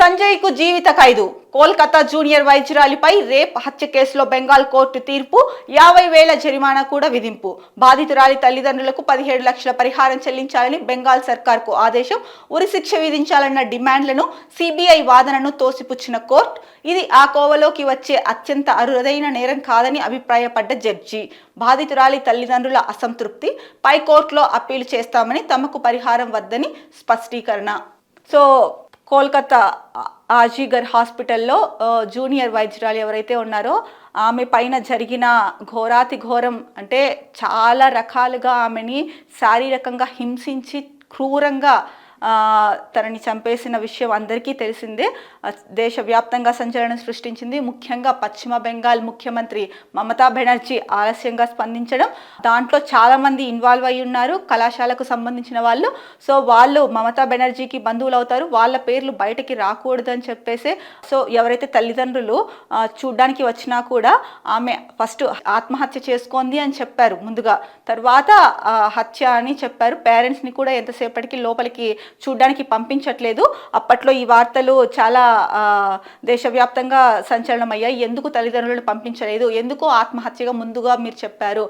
సంజయ్కు జీవిత ఖైదు. Kolkata junior వైద్యురాలిపై rape హత్య కేసులో బెంగాల్ కోర్టు తీర్పు యాభై వేల జరిమానా కూడా విధింపు. బాధితురాలి తల్లిదండ్రులకు పదిహేడు లక్షల పరిహారం చెల్లించాలని బెంగాల్ సర్కార్కు ఆదేశం. ఉరిశిక్ష విధించాలన్న డిమాండ్లను సిబిఐ వాదనను తోసిపుచ్చిన కోర్టు. ఇది ఆ కోవలోకి వచ్చే అత్యంత అరుదైన నేరం కాదని అభిప్రాయపడ్డ జడ్జి. బాధితురాలి తల్లిదండ్రుల అసంతృప్తి పై కోర్టులో అప్పీలు చేస్తామని తమకు పరిహారం వద్దని స్పష్టీకరణ. సో కోల్కతా ఆజీగర్ హాస్పిటల్లో జూనియర్ వైద్యురాలు ఎవరైతే ఉన్నారో ఆమె పైన జరిగిన ఘోరాతి ఘోరం అంటే చాలా రకాలుగా ఆమెని శారీరకంగా హింసించి క్రూరంగా తనని చంపేసిన విషయం అందరికీ తెలిసిందే. దేశవ్యాప్తంగా సంచలనం సృష్టించింది ముఖ్యంగా పశ్చిమ బెంగాల్ ముఖ్యమంత్రి మమతా బెనర్జీ ఆలస్యంగా స్పందించడం. దాంట్లో చాలామంది ఇన్వాల్వ్ అయి ఉన్నారు కళాశాలకు సంబంధించిన వాళ్ళు. సో వాళ్ళు మమతా బెనర్జీకి బంధువులు అవుతారు వాళ్ళ పేర్లు బయటకి రాకూడదు అని చెప్పేసి. సో ఎవరైతే తల్లిదండ్రులు చూడ్డానికి వచ్చినా కూడా ఆమె ఫస్ట్ ఆత్మహత్య చేసుకుంది అని చెప్పారు ముందుగా. తర్వాత హత్య అని చెప్పారు. పేరెంట్స్ని కూడా ఎంతసేపటికి లోపలికి చూడ్డానికి పంపించట్లేదు. అప్పట్లో ఈ వార్తలు చాలా దేశవ్యాప్తంగా సంచలనం అయ్యాయి ఎందుకు తల్లిదండ్రులను పంపించలేదు? ఎందుకు ఆత్మహత్యగా ముందుగా మీరు చెప్పారు?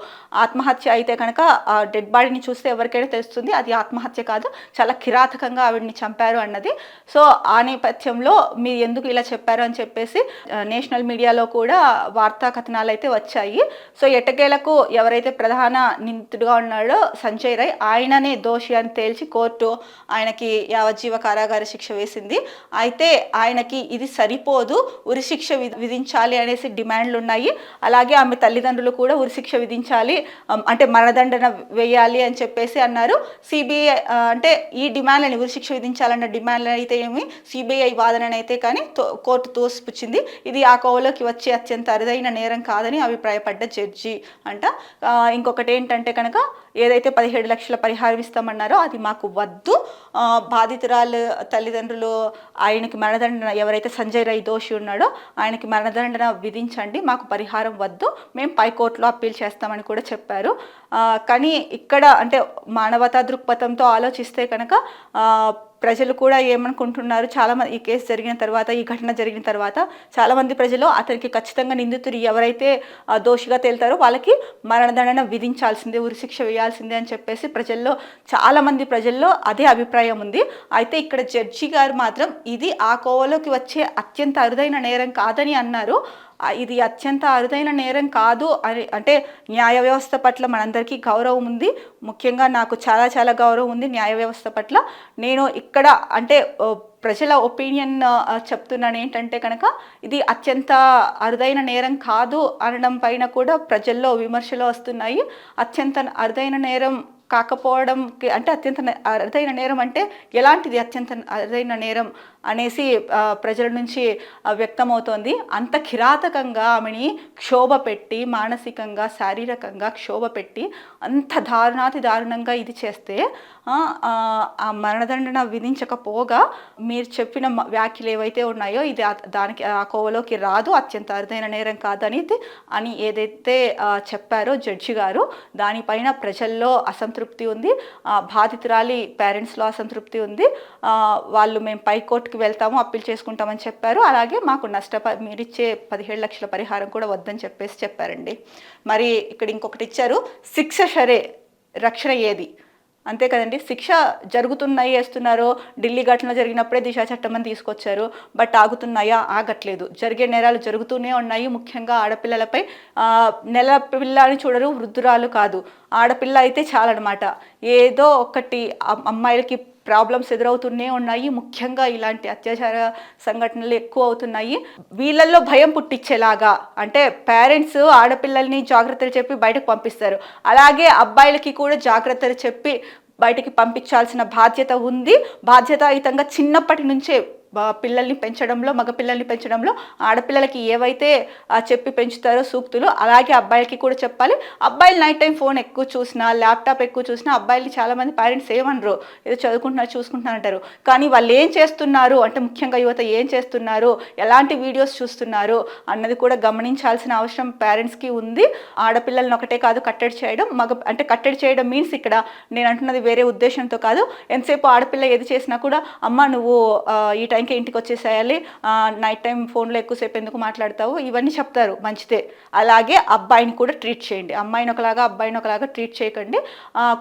ఆత్మహత్య అయితే కనుక ఆ డెడ్ బాడీని చూస్తే ఎవరికైనా తెలుస్తుంది అది ఆత్మహత్య కాదు చాలా కిరాతకంగా ఆవిడని చంపారు అన్నది. సో ఆ నేపథ్యంలో మీరు ఎందుకు ఇలా చెప్పారు అని చెప్పేసి నేషనల్ మీడియాలో కూడా వార్తా కథనాలు అయితే వచ్చాయి. సో ఎట్టకేలకు ఎవరైతే ప్రధాన నిందితుడుగా ఉన్నాడో సంజయ్ రై ఆయననే దోషి అని తేల్చి కోర్టు ఆయన ఆయనకి యావజ్జీవ కారాగార శిక్ష వేసింది. అయితే ఆయనకి ఇది సరిపోదు ఉరిశిక్ష విధించాలి అనేసి డిమాండ్లు ఉన్నాయి అలాగే ఆమె తల్లిదండ్రులు కూడా ఉరిశిక్ష విధించాలి అంటే మరణదండన వేయాలి అని చెప్పేసి అన్నారు. సిబిఐ అంటే ఈ డిమాండ్లని ఉరిశిక్ష విధించాలన్న డిమాండ్లు అయితే ఏమి సిబిఐ వాదన అయితే కానీ తో- కోర్టు తోసిపుచ్చింది. ఇది ఆ కోవలోకి వచ్చే అత్యంత అరుదైన నేరం కాదని అభిప్రాయపడ్డ జడ్జి అంట. ఇంకొకటి ఏంటంటే కనుక ఏదైతే పదిహేడు లక్షల పరిహారం ఇస్తామన్నారో అది మాకు వద్దు. బాధితురాలు తల్లిదండ్రులు ఆయనకి మరణదండన ఎవరైతే సంజయ్ రై దోషి ఉన్నాడో ఆయనకి మరణదండన విధించండి మాకు పరిహారం వద్దు మేము పైకోర్టులో అప్పీల్ చేస్తామని కూడా చెప్పారు. కానీ ఇక్కడ అంటే మానవతా దృక్పథంతో ఆలోచిస్తే కనుక ప్రజలు కూడా ఏమనుకుంటున్నారు? చాలామంది ఈ కేసు జరిగిన తర్వాత ఈ ఘటన జరిగిన తర్వాత చాలామంది ప్రజలు అతనికి ఖచ్చితంగా నిందితుడు ఎవరైతే దోషిగా తేలుతారో వాళ్ళకి మరణదండన విధించాల్సిందే ఉరిశిక్ష వేయాల్సిందే అని చెప్పేసి ప్రజల్లో చాలామంది ప్రజల్లో అదే అభిప్రాయం ఉంది. అయితే ఇక్కడ జడ్జి గారు మాత్రం ఇది ఆ కోవలోకి వచ్చే అత్యంత అరుదైన నేరం కాదని అన్నారు. ఇది అత్యంత అరుదైన నేరం కాదు అని అంటే న్యాయ వ్యవస్థ పట్ల మనందరికీ గౌరవం ఉంది. ముఖ్యంగా నాకు చాలా చాలా గౌరవం ఉంది న్యాయ వ్యవస్థ పట్ల. నేను ఇక్కడ అంటే ప్రజల ఒపీనియన్ చెప్తున్నాను ఏంటంటే కనుక ఇది అత్యంత అరుదైన నేరం కాదు అనడం పైన కూడా ప్రజల్లో విమర్శలు వస్తున్నాయి. అత్యంత అరుదైన నేరం కాకపోవడంకి అంటే అత్యంత అరుదైన నేరం అంటే ఎలాంటిది అత్యంత అరుదైన నేరం? అనేసి ప్రజల నుంచి వ్యక్తమవుతోంది. అంత కిరాతకంగా ఆమెని క్షోభ పెట్టి మానసికంగా శారీరకంగా క్షోభ పెట్టి అంత దారుణాతి దారుణంగా ఇది చేస్తే ఆ, మరణదండన విధించకపోగా మీరు చెప్పిన మ- వ్యాఖ్యలు ఏవైతే ఉన్నాయో ఇది దానికి ఆ కోవలోకి రాదు అత్యంత అరుదైన నేరం కాదని అని ఏదైతే చెప్పారో జడ్జి గారు దానిపైన ప్రజల్లో అసంతృప్తి ఉంది. బాధితురాలి పేరెంట్స్లో అసంతృప్తి ఉంది. వాళ్ళు మేము పైకోర్టు కోర్టుకి వెళ్తాము అప్పీల్ చేసుకుంటామని చెప్పారు. అలాగే మాకు నష్టప మీరిచ్చే పదిహేడు లక్షల పరిహారం కూడా వద్దని చెప్పేసి చెప్పారండి. మరి ఇక్కడ ఇంకొకటి ఇచ్చారు శిక్ష సరే రక్షణ ఏది? అంతే కదండి శిక్ష జరుగుతున్నాయి వేస్తున్నారు ఢిల్లీ ఘటన జరిగినప్పుడే దిశా చట్టం అని తీసుకొచ్చారు బట్ ఆగుతున్నాయా? ఆగట్లేదు. జరిగే నేరాలు జరుగుతూనే ఉన్నాయి. ముఖ్యంగా ఆడపిల్లలపై నెల పిల్ల అని చూడరు వృద్ధురాలు కాదు. ఆడపిల్ల అయితే చాలన్నమాట. ఏదో ఒకటి అమ్మాయిలకి ప్రాబ్లమ్స్ ఎదురవుతూనే ఉన్నాయి. ముఖ్యంగా ఇలాంటి అత్యాచార సంఘటనలు ఎక్కువ అవుతున్నాయి. వీళ్ళల్లో భయం పుట్టించేలాగా అంటే పేరెంట్స్ ఆడపిల్లల్ని జాగ్రత్తలు చెప్పి బయటకు పంపిస్తారు. అలాగే అబ్బాయిలకి కూడా జాగ్రత్తలు చెప్పి బయటికి పంపించాల్సిన బాధ్యత ఉంది. బాధ్యతాయుతంగా చిన్నప్పటి నుంచే పిల్లల్ని పెంచడంలో మగ పిల్లల్ని పెంచడంలో ఆడపిల్లలకి ఏవైతే చెప్పి పెంచుతారో సూక్తులు అలాగే అబ్బాయిలకి కూడా చెప్పాలి. అబ్బాయిలు నైట్ టైం ఫోన్ ఎక్కువ చూసినా ల్యాప్టాప్ ఎక్కువ చూసినా అబ్బాయిలు చాలామంది పేరెంట్స్ ఏమనరు. ఏదో చదువుకుంటున్నారు చూసుకుంటున్నారు అంటారు. కానీ వాళ్ళు ఏం చేస్తున్నారు? అంటే ముఖ్యంగా యువత ఏం చేస్తున్నారు? ఎలాంటి వీడియోస్ చూస్తున్నారు? అన్నది కూడా గమనించాల్సిన అవసరం పేరెంట్స్కి ఉంది. ఆడపిల్లల్ని ఒకటే కాదు కట్టడి చేయడం. మగ అంటే కట్టడి చేయడం మీన్స్ ఇక్కడ నేను అంటున్నది వేరే ఉద్దేశంతో కాదు. ఎంతసేపు ఆడపిల్ల ఏది చేసినా కూడా అమ్మ నువ్వు ఈ టైం టైంకి ఇంటికి వచ్చేసేయాలి. నైట్ టైం ఫోన్లో ఎక్కువసేపు ఎందుకు మాట్లాడతావు? ఇవన్నీ చెప్తారు. మంచిదే. అలాగే అబ్బాయిని కూడా ట్రీట్ చేయండి. అమ్మాయిని ఒకలాగా అబ్బాయిని ఒకలాగా ట్రీట్ చేయకండి.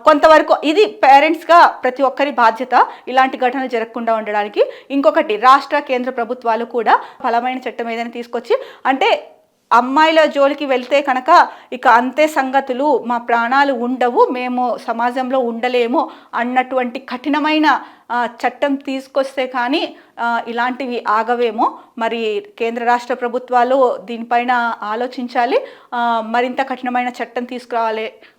కొంతవరకు ఇది పేరెంట్స్గా ప్రతి ఒక్కరి బాధ్యత ఇలాంటి ఘటనలు జరగకుండా ఉండడానికి. ఇంకొకటి రాష్ట్ర కేంద్ర ప్రభుత్వాలు కూడా బలమైన చట్టం ఏదైనా తీసుకొచ్చి అంటే అమ్మాయిల జోలికి వెళ్తే కనుక ఇక అంతే సంగతులు మా ప్రాణాలు ఉండవు మేము సమాజంలో ఉండలేము అన్నటువంటి కఠినమైన చట్టం తీసుకొస్తే కానీ ఇలాంటివి ఆగవేమో. మరి కేంద్ర రాష్ట్ర ప్రభుత్వాలు దీనిపైన ఆలోచించాలి. మరింత కఠినమైన చట్టం తీసుకురావాలి.